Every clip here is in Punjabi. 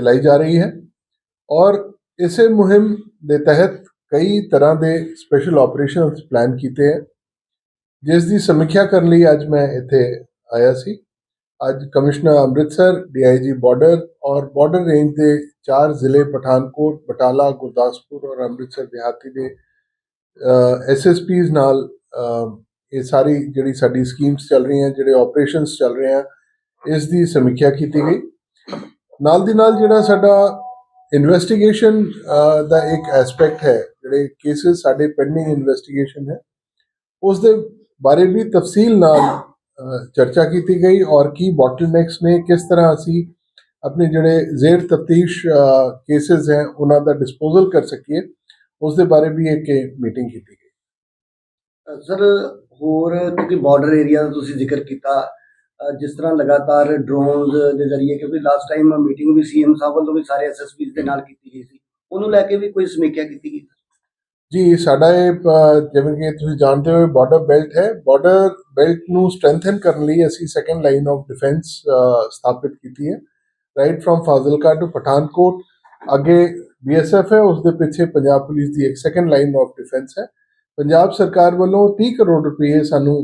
ਚਲਾਈ ਜਾ ਰਹੀ ਹੈ ਔਰ ਇਸੇ ਮੁਹਿੰਮ ਦੇ ਤਹਿਤ ਕਈ ਤਰ੍ਹਾਂ ਦੇ ਸਪੈਸ਼ਲ ਆਪਰੇਸ਼ਨਸ ਪਲਾਨ ਕੀਤੇ ਹੈ। ਜਿਸ ਦੀ ਸਮੀਖਿਆ ਕਰਨ ਲਈ ਅੱਜ ਮੈਂ ਇੱਥੇ ਆਇਆ ਸੀ। ਅੱਜ ਕਮਿਸ਼ਨਰ ਅੰਮ੍ਰਿਤਸਰ ਡੀਆਈਜੀ ਬਾਰਡਰ ਔਰ ਬਾਰਡਰ ਰੇਂਜ ਦੇ ਚਾਰ ਜ਼ਿਲ੍ਹੇ ਪਠਾਨਕੋਟ, ਬਟਾਲਾ, ਗੁਰਦਾਸਪੁਰ ਔਰ ਅੰਮ੍ਰਿਤਸਰ ਦਿਹਾਤੀ ਦੇ ਐਸਐਸਪੀਜ਼ ਨਾਲ ਇਹ ਸਾਰੀ ਜਿਹੜੀ ਸਾਡੀ ਸਕੀਮਸ ਚੱਲ ਰਹੀਆਂ, ਜਿਹੜੇ ਆਪਰੇਸ਼ਨਸ ਚੱਲ ਰਹੇ ਆ ਇਸ ਦੀ ਸਮੀਖਿਆ ਕੀਤੀ ਗਈ। ਨਾਲ ਦੀ ਨਾਲ ਜਿਹੜਾ ਸਾਡਾ ਇਨਵੈਸਟੀਗੇਸ਼ਨ ਦਾ ਇੱਕ ਐਸਪੈਕਟ ਹੈ, ਜਿਹੜੇ ਕੇਸਿਸ ਸਾਡੇ ਪੈਂਡਿੰਗ ਇਨਵੈਸਟੀਗੇਸ਼ਨ ਹੈ ਉਸ ਦੇ ਬਾਰੇ ਵੀ ਤਫਸੀਲ ਨਾਲ ਚਰਚਾ ਕੀਤੀ ਗਈ ਔਰ ਕੀ ਬੋਟਲਨੈਕਸ ਨੇ, ਕਿਸ ਤਰ੍ਹਾਂ ਅਸੀਂ ਆਪਣੇ ਜਿਹੜੇ ਜ਼ੇਰ ਤਫਤੀਸ਼ ਕੇਸਿਸ ਹੈ, ਉਹਨਾਂ ਦਾ ਡਿਸਪੋਜ਼ਲ ਕਰ ਸਕੀਏ ਉਸ ਦੇ ਬਾਰੇ ਵੀ ਇੱਕ ਮੀਟਿੰਗ ਕੀਤੀ ਗਈ। ਸਰ, ਹੋਰ ਕਿਉਂਕਿ ਬਾਰਡਰ ਏਰੀਆ ਦਾ ਤੁਸੀਂ ਜ਼ਿਕਰ ਕੀਤਾ ਜਿਸ ਤਰ੍ਹਾਂ ਲਗਾਤਾਰ ਡਰੋਨਸ ਦੇ ਜ਼ਰੀਏ, ਕਿਉਂਕਿ ਲਾਸਟ ਟਾਈਮ ਮੀਟਿੰਗ ਵੀ ਸੀਐਮ ਸਾਹਿਬ ਵੱਲੋਂ ਵੀ ਸਾਰੇ ਐਸਐਸਪੀਸ ਦੇ ਨਾਲ ਕੀਤੀ ਗਈ ਸੀ। ਉਹਨੂੰ ਲੈ ਕੇ ਵੀ ਕੋਈ ਸਮੀਖਿਆ ਕੀਤੀ ਗਈ? ਜੀ, ਸਾਡਾ ਇਹ ਜਿਵੇਂ ਕਿ ਤੁਸੀਂ ਜਾਣਦੇ ਹੋ ਬਾਰਡਰ ਬੈਲਟ ਹੈ। ਬਾਰਡਰ ਬੈਲਟ ਨੂੰ ਸਟਰੈਂਥਨ ਕਰਨ ਲਈ ਅਸੀਂ ਸੈਕੰਡ ਲਾਈਨ ਆਫ ਡਿਫੈਂਸ ਸਥਾਪਿਤ ਕੀਤੀ ਹੈ। Right from Fazilka to Pathankot ਅੱਗੇ ਬੀਐਸਐਫ ਹੈ ਉਸ ਦੇ ਪਿੱਛੇ ਪੰਜਾਬ ਪੁਲਿਸ ਦੀ ਇੱਕ ਸੈਕੰਡ ਲਾਈਨ ਆਫ ਡਿਫੈਂਸ ਹੈ। ਪੰਜਾਬ ਸਰਕਾਰ ਵੱਲੋਂ 30 ਕਰੋੜ ਰੁਪਏ ਸਾਨੂੰ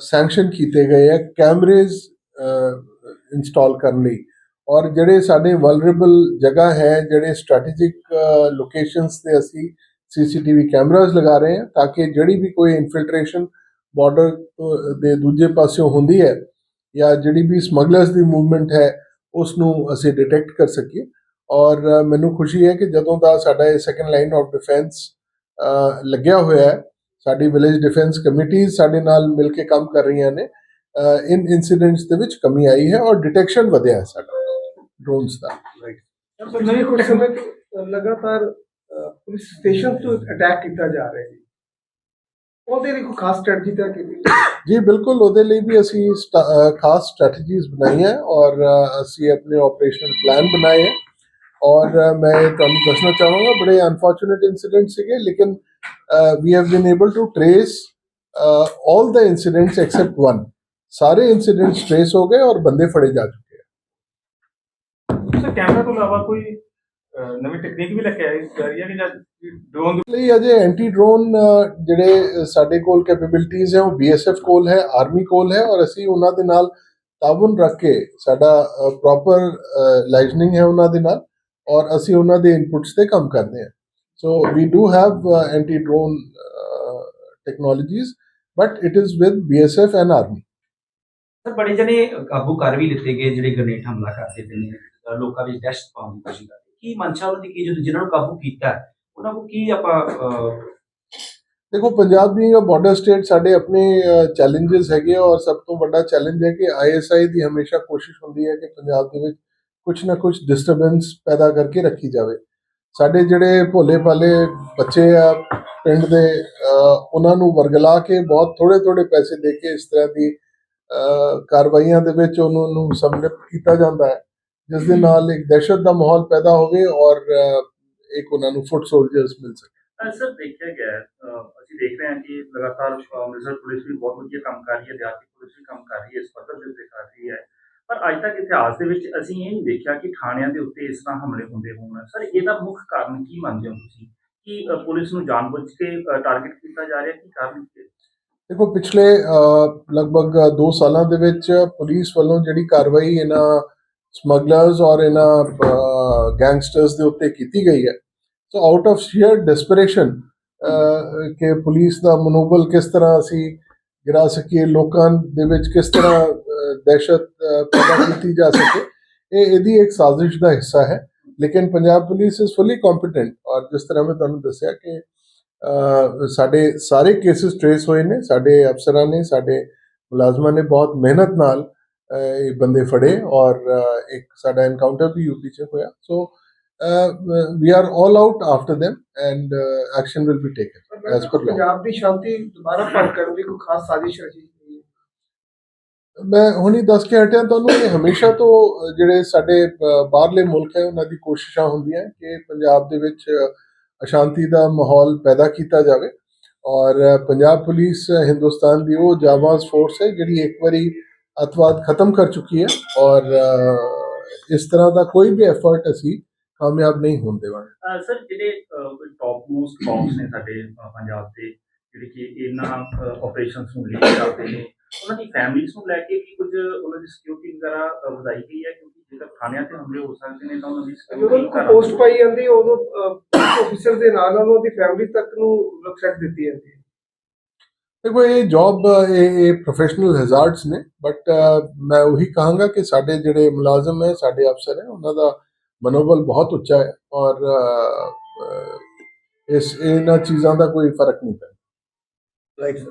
ਸੈਂਕਸ਼ਨ ਕੀਤੇ ਗਏ ਹੈ ਕੈਮਰੇਜ਼ ਇੰਸਟਾਲ ਕਰਨ ਲਈ। ਔਰ ਜਿਹੜੇ ਸਾਡੇ ਵਲਨਰੇਬਲ ਜਗ੍ਹਾ ਹੈ, ਜਿਹੜੇ ਸਟ੍ਰੈਟੇਜਿਕ ਲੋਕੇਸ਼ਨਸ ਤੇ ਅਸੀਂ ਸੀਸੀਟੀਵੀ ਕੈਮਰਾਜ਼ ਲਗਾ ਰਹੇ ਹਾਂ ਤਾਂ ਕਿ ਜਿਹੜੀ ਵੀ ਕੋਈ ਇਨਫਿਲਟ੍ਰੇਸ਼ਨ ਬਾਰਡਰ ਦੇ ਦੂਜੇ ਪਾਸਿਓਂ ਹੁੰਦੀ ਹੈ ਜਾਂ ਜਿਹੜੀ ਵੀ ਸਮਗਲਰਸ ਦੀ ਮੂਵਮੈਂਟ ਹੈ ਉਸ ਨੂੰ ਅਸੀਂ ਡਿਟੈਕਟ ਕਰ ਸਕੀਏ। ਔਰ ਮੈਨੂੰ ਖੁਸ਼ੀ ਹੈ ਕਿ ਜਦੋਂ ਦਾ ਸਾਡਾ ਇਹ ਸੈਕੰਡ ਲਾਈਨ ਆਫ ਡਿਫੈਂਸ ਲੱਗਿਆ ਹੋਇਆ ਹੈ ਸਾਡੀ ਵਿਲੇਜ ਡਿਫੈਂਸ ਕਮੇਟੀਆਂ ਸਾਡੇ ਨਾਲ ਮਿਲ ਕੇ ਕੰਮ ਕਰ ਰਹੀਆਂ ਨੇ। ਇਨ ਇਨਸੀਡੈਂਟਸ ਦੇ ਵਿੱਚ ਕਮੀ ਆਈ ਹੈ ਔਰ ਡਿਟੈਕਸ਼ਨ ਵਧਿਆ ਹੈ ਸਾਡਾ ਡਰੋਨਸ ਦਾ। ਪਿਛਲੇ ਕੁਝ ਸਮੇਂ ਤੋਂ ਲਗਾਤਾਰ ਪੁਲਿਸ ਸਟੇਸ਼ਨ ਤੋਂ ਅਟੈਕ ਕੀਤਾ ਜਾ ਰਿਹਾ ਹੈ ਉਹਦੇ ਲਈ ਕੋਈ ਖਾਸ ਸਟ੍ਰੈਟਜੀ ਤਾਂ ਕੀਤੀ ਜੀ ਬਿਲਕੁਲ ਉਹਦੇ ਲਈ ਵੀ ਅਸੀਂ ਖਾਸ ਸਟ੍ਰੈਟਜੀਜ਼ ਬਣਾਈਆਂ ਔਰ ਅਸੀਂ ਆਪਣੇ ਆਪਰੇਸ਼ਨਲ ਪਲਾਨ ਬਣਾਏ। ਹੈ ਔਰ ਮੈਂ ਤੁਹਾਨੂੰ ਦੱਸਣਾ ਚਾਹਾਂਗਾ ਬੜੇ ਅਨਫੋਰਚੂਨੇਟ ਇਨਸੀਡੈਂਟ ਸੀਗੇ ਲੇਕਿਨ we have been able to trace all the incidents except one ਸਾਰੇ ਇਨਸੀਡੈਂਟਸ ਟ੍ਰੇਸ ਹੋ ਗਏ ਔਰ ਬੰਦੇ ਫੜੇ ਜਾ ਚੁੱਕੇ ਹੈ ਸਰ ਕੈਮਰਾ ਤੋਂ ਇਲਾਵਾ ਕੋਈ ਨਵੀਂ ਟੈਕਨੀਕ ਵੀ ਲੈ ਕੇ ਆਈ ਜਾ ਰਹੀ ਹੈ ਕਿ ਜਾਂ ਡਰੋਨ ਲਈ ਅਜੇ ਐਂਟੀ ਡਰੋਨ ਜਿਹੜੇ ਸਾਡੇ ਕੋਲ ਕੈਪੇਬਿਲਿਟੀਆਂ ਹੈ ਉਹ ਬੀਐਸਐਫ ਕੋਲ ਹੈ ਆਰਮੀ ਕੋਲ ਹੈ ਔਰ ਅਸੀਂ ਉਹਨਾਂ ਦੇ ਨਾਲ ਤਾਬਨ ਰੱਖ ਕੇ ਸਾਡਾ ਪ੍ਰੋਪਰ ਲਾਈਜ਼ਨਿੰਗ ਹੈ ਉਹਨਾਂ ਦੇ ਨਾਲ ਔਰ ਅਸੀਂ ਉਹਨਾਂ ਦੇ ਇਨਪੁਟਸ ਤੇ ਕੰਮ ਕਰਦੇ ਹਾਂ so we do have anti drone technologies but it is with BSF and army sir ਬੜੇ ਜਣੇ ਕਾਬੂ ਕਰ ਵੀ ਲਿੱਤੇ ਗਏ ਜਿਹੜੇ ਗ੍ਰਨੇਡ ਹਮਲਾ ਕਰਦੇ ਪਏ ਨੇ ਲੋਕਾਂ ਵਿੱਚ ਦਹਿਸ਼ਤ ਪਾਉਣ ਦੀ ਕੋਸ਼ਿਸ਼ ਕਰਦੇ ਕੀ ਮਨਸ਼ਾ ਉਹਨਾਂ ਦੀ ਕੀ ਜਦੋਂ ਜਿਨ੍ਹਾਂ ਨੂੰ ਕਾਬੂ ਕੀਤਾ ਉਹਨਾਂ ਨੂੰ ਕੀ ਆਪਾਂ ਦੇਖੋ ਪੰਜਾਬ ਅ ਬਾਰਡਰ ਸਟੇਟ ਸਾਡੇ ਆਪਣੇ ਚੈਲੰਜਸ ਹੈਗੇ ਔਰ ਸਭ ਤੋਂ ਵੱਡਾ ਚੈਲੰਜ ਹੈ ਕਿ ਆਈਐਸਆਈ ਦੀ ਹਮੇਸ਼ਾ ਕੋਸ਼ਿਸ਼ ਹੁੰਦੀ ਹੈ ਕਿ ਪੰਜਾਬ ਦੇ ਵਿੱਚ ਕੁਝ ਨਾ ਕੁਝ ਡਿਸਟਰਬੈਂਸ ਪੈਦਾ ਕਰਕੇ ਰੱਖੀ ਜਾਵੇ ਸਾਡੇ ਜਿਹੜੇ ਭੋਲੇ ਭਾਲੇ ਬੱਚੇ ਆ ਪਿੰਡ ਦੇ ਉਹਨਾਂ ਨੂੰ ਵਰਗਲਾ ਕੇ ਬਹੁਤ ਥੋੜੇ ਥੋੜੇ ਪੈਸੇ ਦੇ ਕੇ ਇਸ ਤਰ੍ਹਾਂ ਦੀ ਕਾਰਵਾਈਆਂ ਦੇ ਵਿੱਚ ਉਹਨਾਂ ਨੂੰ ਸੰਮਿਲਿਤ ਕੀਤਾ ਜਾਂਦਾ ਹੈ, ਜਿਸ ਦੇ ਨਾਲ ਇੱਕ ਦਹਿਸ਼ਤ ਦਾ ਮਾਹੌਲ ਪੈਦਾ ਹੋਵੇ ਔਰ ਇੱਕ ਉਹਨਾਂ ਨੂੰ ਫੁੱਟ ਸੋਲਜਰਸ ਮਿਲ ਸਕੇ। ਸਰ ਦੇਖਿਆ ਗਿਆ ਅਸੀਂ ਦੇਖ ਰਹੇ ਹਾਂ ਕਿ ਲਗਾਤਾਰ ਅੰਮ੍ਰਿਤਸਰ ਪੁਲਿਸ ਵੀ ਬਹੁਤ ਵਧੀਆ ਕੰਮ ਕਰ ਰਹੀ ਹੈ ਦਿਹਾਤੀ ਪੁਲਿਸ ਵੀ ਕੰਮ ਕਰ ਰਹੀ ਹੈ, ਇਸ ਪੱਧਰ ਦੇ ਉੱਤੇ ਕਰ ਰਹੀ ਹੈ। ਪਰ ਅੱਜ ਤੱਕ ਇਤਿਹਾਸ ਦੇ ਵਿੱਚ ਅਸੀਂ ਇਹ ਨਹੀਂ ਦੇਖਿਆ ਕਿ ਥਾਣਿਆਂ ਦੇ ਉੱਤੇ ਇਸ ਤਰ੍ਹਾਂ ਹਮਲੇ ਹੁੰਦੇ ਹੋਣ। ਸਰ, ਇਹਦਾ ਮੁੱਖ ਕਾਰਨ ਕੀ ਮੰਨਦੇ ਹੋ ਤੁਸੀਂ? ਕਿ ਪੁਲਿਸ ਨੂੰ ਜਾਣਬੁੱਝ ਕੇ ਟਾਰਗੇਟ ਕੀਤਾ ਜਾ ਰਿਹਾ? ਕੀ ਕਾਰਨ ਦੇਖੋ, ਪਿਛਲੇ ਲਗਭਗ 2 ਸਾਲਾਂ ਦੇ ਵਿੱਚ ਪੁਲਿਸ ਵੱਲੋਂ ਜਿਹੜੀ ਕਾਰਵਾਈ ਇਹਨਾਂ ਸਮਗਲਰਸ ਔਰ ਇਹਨਾਂ ਗੈਂਗਸਟਰਸ ਦੇ ਉੱਤੇ ਕੀਤੀ ਗਈ ਹੈ। So out of sheer desperation ਕਿ ਪੁਲਿਸ ਦਾ ਮਨੋਬਲ ਕਿਸ ਤਰ੍ਹਾਂ ਅਸੀਂ ਗਿਰਾ ਸਕੀਏ, ਲੋਕਾਂ ਦੇ ਵਿੱਚ ਕਿਸ ਤਰ੍ਹਾਂ ਅਹ, ਦਹਿਸ਼ਤ ਅਹ, ਪੈਦਾ ਕੀਤੀ ਜਾ ਸਕੇ ਇਹ ਇਹਦੀ ਇੱਕ ਸਾਜ਼ਿਸ਼ ਦਾ ਹਿੱਸਾ ਹੈ ਲੇਕਿਨ Punjab police is fully competent ਔਰ ਜਿਸ ਤਰ੍ਹਾਂ ਮੈਂ ਤੁਹਾਨੂੰ ਦੱਸਿਆ ਕਿ ਅਹ, ਸਾਡੇ ਸਾਰੇ ਕੇਸਿਸ ਟ੍ਰੇਸ ਹੋਏ ਨੇ ਸਾਡੇ ਅਫਸਰਾਂ ਨੇ ਸਾਡੇ ਮੁਲਾਜ਼ਮਾਂ ਨੇ ਬਹੁਤ ਮਿਹਨਤ ਨਾਲ ਅਹ, ਇਹ ਬੰਦੇ ਫੜੇ ਔਰ ਅਹ, ਇੱਕ ਸਾਡਾ ਐਨਕਾਊਂਟਰ ਵੀ ਯੂਪੀ 'ਚ ਹੋਇਆ so we are all out after them and action will be taken As per law. ਪੰਜਾਬ ਦੀ ਸ਼ਾਂਤੀ ਦੁਬਾਰਾ ਭੰਗ ਕਰਨ ਦੀ ਕੋਈ ਖਾਸ ਸਾਜ਼ਿਸ਼ ਰਚੀ ਗਈ ਹੈ ਮੈਂ ਹੁਣੀ ਦੱਸ ਕੇ ਹਟਿਆ, ਤੁਹਾਨੂੰ ਕਿ ਹਮੇਸ਼ਾ ਤੋਂ ਜਿਹੜੇ ਸਾਡੇ ਬਾਹਰਲੇ ਮੁਲਕ ਹੈ, ਉਹਨਾਂ ਦੀ ਕੋਸ਼ਿਸ਼ਾਂ ਹੁੰਦੀਆਂ ਕਿ ਪੰਜਾਬ ਦੇ ਵਿੱਚ ਅਸ਼ਾਂਤੀ ਦਾ ਮਾਹੌਲ ਪੈਦਾ ਕੀਤਾ ਜਾਵੇ ਔਰ ਪੰਜਾਬ ਪੁਲਿਸ ਹਿੰਦੁਸਤਾਨ ਦੀ ਉਹ ਜਾਬਾਜ਼ ਫੋਰਸ ਹੈ, ਜਿਹੜੀ ਇੱਕ ਵਾਰੀ ਅਤਵਾਦ ਖਤਮ ਕਰ ਚੁੱਕੀ ਹੈ ਔਰ ਇਸ ਤਰ੍ਹਾਂ ਦਾ ਕੋਈ ਵੀ ਐਫਰਟ ਅਸੀਂ ਕਾਮਯਾਬ ਨਹੀਂ ਹੋਣ ਦੇਵਾਂਗੇ। ਸਰ, ਜਿਹੜੇ ਟੌਪ ਮੋਸਟ ਕੌਮਸ ਨੇ ਸਾਡੇ ਪੰਜਾਬ ਦੇ, ਜਿਹੜੇ ਕਿ ਇਹਨਾਂ ਆਪਰੇਸ਼ਨਸ ਨੂੰ ਲੀਡ ਕਰਦੇ ਨੇ ਉਹਨਾਂ ਦੀ ਫੈਮਿਲੀਜ਼ ਨੂੰ ਲੈ ਕੇ ਵੀ ਕੁਝ ਉਹਨਾਂ ਦੀ ਸਿਕਿਉਰਿਟੀ ਵਗੈਰਾ ਵਧਾਈ ਗਈ ਹੈ? ਕਿਉਂਕਿ ਜੇਕਰ ਥਾਣਿਆਂ ਤੇ ਹਮਲੇ ਹੋ ਸਕਦੇ ਨੇ ਤਾਂ ਉਹਨਾਂ ਦੀ ਜਦੋਂ ਸਿਕਿਉਰਿਟੀ ਪੋਸਟ ਪਾਈ ਜਾਂਦੀ ਉਦੋਂ ਆਫੀਸਰ ਦੇ ਨਾਲ ਨਾਲ ਉਹਨਾਂ ਦੀ ਫੈਮਿਲੀ ਤੱਕ ਨੂੰ ਰਖਸ਼ਕ ਦਿੱਤੀ ਜਾਂਦੀ ਹੈ। ਦੇਖੋ ਇਹ ਜੌਬ ਇਹ ਪ੍ਰੋਫੈਸ਼ਨਲ ਹੈਜ਼ਾਰਡਸ ਨੇ ਬਟ ਮੈਂ ਉਹੀ ਕਹਾਂਗਾ ਕਿ ਸਾਡੇ ਜਿਹੜੇ ਮੁਲਾਜ਼ਮ ਹੈ ਸਾਡੇ ਅਫਸਰ ਹੈ ਉਹਨਾਂ ਦਾ ਮਨੋਬਲ ਬਹੁਤ ਉੱਚਾ ਹੈ ਔਰ ਇਸ ਇਹਨਾਂ ਚੀਜ਼ਾਂ ਦਾ ਕੋਈ ਫ਼ਰਕ ਨਹੀਂ ਪੈਂਦਾ। Right sir